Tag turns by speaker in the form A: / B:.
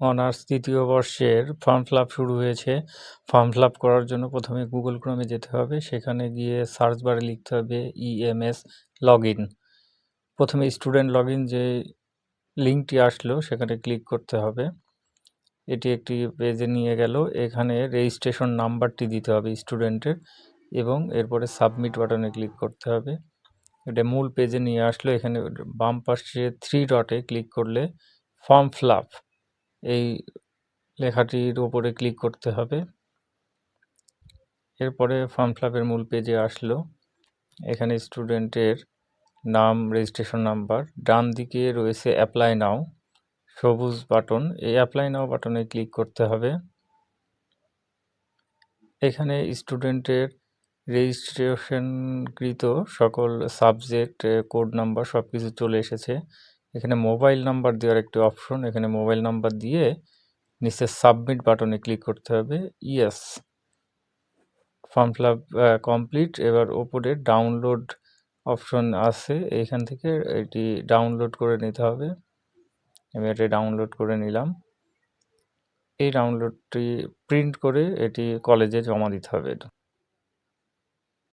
A: Honours তৃতীয় বর্ষের form fill শুরু হয়েছে। ফর্ম ফিল করার জন্য প্রথমে গুগল ক্রোমে যেতে হবে। সেখানে গিয়ে সার্চ বারে লিখতে হবে ইএমএস লগ ইন প্রথমে স্টুডেন্ট লগ ইন যে লিঙ্কটি আসলো, সেখানে ক্লিক করতে হবে। এটি একটি পেজে নিয়ে গেল। এখানে রেজিস্ট্রেশন নাম্বারটি দিতে হবে স্টুডেন্টের এবং এরপরে সাবমিট বাটনে ক্লিক করতে হবে। এটা মূল পেজে নিয়ে আসলো। এখানে বাম পাশে থ্রি ডটে ক্লিক করলে ফর্ম ফিল এই লেখাটির উপরে ক্লিক করতে হবে। এরপরে ফর্ম ফিল মূল পেজে আসলো। এখানে স্টুডেন্টের নাম রেজিস্ট্রেশন নাম্বার ডান দিকে রয়েছে অ্যাপ্লাই নাও সবুজ বাটন এই অ্যাপ্লাই নাও বাটনে ক্লিক করতে হবে। এখানে স্টুডেন্টের রেজিস্ট্রেশনকৃত সকল সাবজেক্ট কোড নাম্বার সব কিছু চলে এসেছে। এখানে মোবাইল নাম্বার দেওয়ার একটি অপশন এখানে মোবাইল নাম্বার দিয়ে নিচে সাবমিট বাটনে ক্লিক করতে হবে। ইয়েস ফর্ম ফিল কমপ্লিট এবার ওপরে ডাউনলোড অপশন আছে। এইখান থেকে এটি ডাউনলোড করে নিতে হবে। আমি এটি ডাউনলোড করে নিলাম। এই ডাউনলোডটি প্রিন্ট করে এটি কলেজে জমা দিতে হবে।